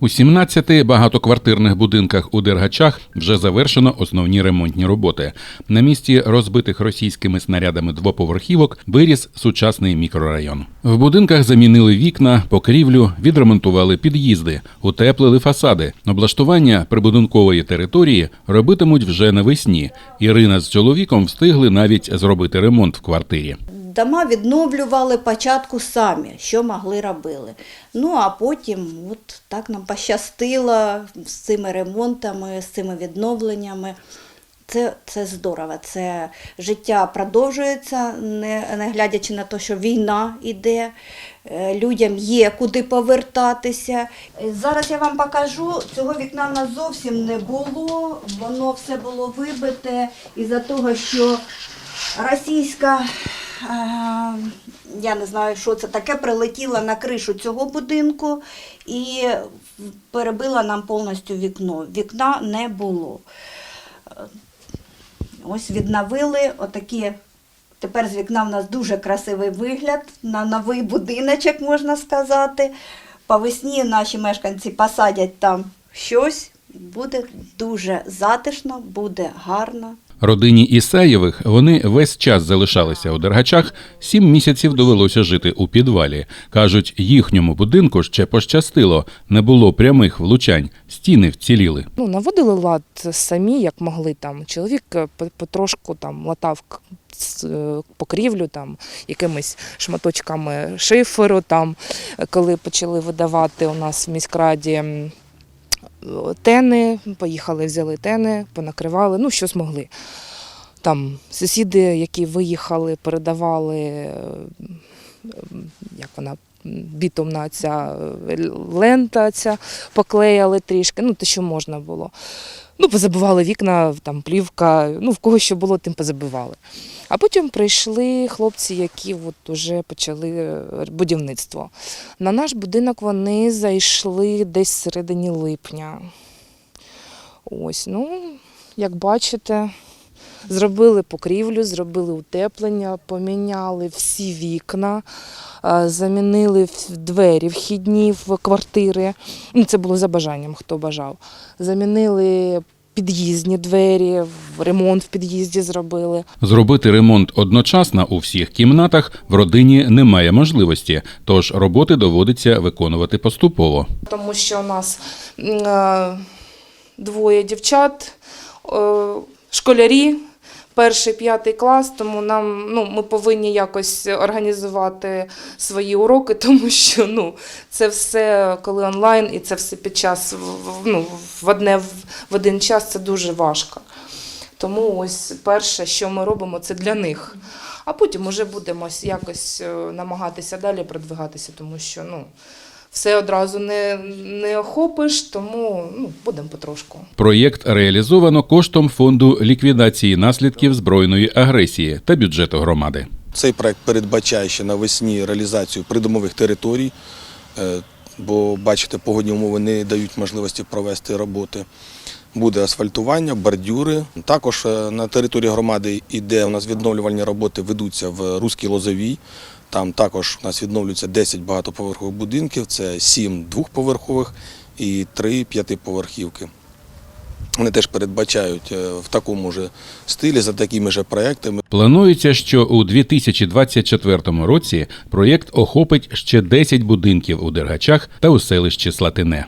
У 17 багатоквартирних будинках у Дергачах вже завершено основні ремонтні роботи. На місці розбитих російськими снарядами двоповерхівок виріс сучасний мікрорайон. В будинках замінили вікна, покрівлю, відремонтували під'їзди, утеплили фасади. Облаштування прибудинкової території робитимуть вже навесні. Ірина з чоловіком встигли навіть зробити ремонт в квартирі. Дома відновлювали початку самі, що могли робили. Ну а потім от так нам пощастило з цими ремонтами, з цими відновленнями. Це, це здорово. Це життя продовжується, не, не глядячи на те, що війна йде. Е, Людям є куди повертатися. Е, Зараз я вам покажу, цього вікна в нас зовсім не було, воно все було вибите із-за того, що російська, я не знаю, що це таке, прилетіла на кришу цього будинку і перебила нам повністю вікно. Вікна не було. Е, Ось відновили отакі. Тепер з вікна в нас дуже красивий вигляд, на новий будиночок, можна сказати. По весні наші мешканці посадять там щось, буде дуже затишно, буде гарно. Родині Ісаєвих вони весь час залишалися у Дергачах. Сім місяців довелося жити у підвалі. кажуть, їхньому будинку ще пощастило, не було прямих влучань, стіни вціліли. Ну, наводили лад самі, як могли там. Чоловік е, по- потрошку там латав е, покрівлю там якимись шматочками шиферу. Там, Е, коли почали видавати у нас в міськраді. Тени, поїхали, взяли тени, понакривали, ну що змогли. Там сусіди, які виїхали, передавали, е, як вона, бітумна ця е, лента, ця поклеяли трішки, ну те, що можна було. Ну, позабивали вікна, там плівка, ну в кого що було, тим позабивали. А потім прийшли хлопці, які от уже почали е, будівництво. На наш будинок вони зайшли десь середині липня. Ось, ну, як бачите, зробили покрівлю, зробили утеплення, поміняли всі вікна, е, замінили двері вхідні в квартири. Ну, це було за бажанням, хто бажав. Замінили під'їзні двері, ремонт в під'їзді зробили. Зробити ремонт одночасно у всіх кімнатах в родині немає можливості, тож роботи доводиться виконувати поступово. тому що у нас е, двоє дівчат, е, школярі. Перший п'ятий клас, тому нам ну ми повинні якось організувати свої уроки, тому що ну це все коли онлайн, і це все під час ну, в одне в один час це дуже важко. Тому ось перше, що ми робимо, це для них. А потім уже будемо якось е, намагатися далі продвигатися, тому що ну все одразу не, не охопиш, тому ну, будемо потрошку. Проєкт реалізовано коштом фонду ліквідації наслідків збройної агресії та бюджету громади. Цей проект передбачає ще навесні реалізацію придомових територій, е, бо бачите, погодні умови не дають можливості провести роботи. Буде асфальтування, бордюри. Також е, на території громади іде у нас відновлювальні роботи, ведуться в Руській Лозовій. Там також у нас відновлюється 10 багатоповерхових будинків, це 7 двохповерхових і 3 п'ятиповерхівки. Вони теж передбачають е, в такому ж стилі, за такими ж проектами. Планується, що у 2024 році проєкт охопить ще 10 будинків у Дергачах та у селищі Слатине.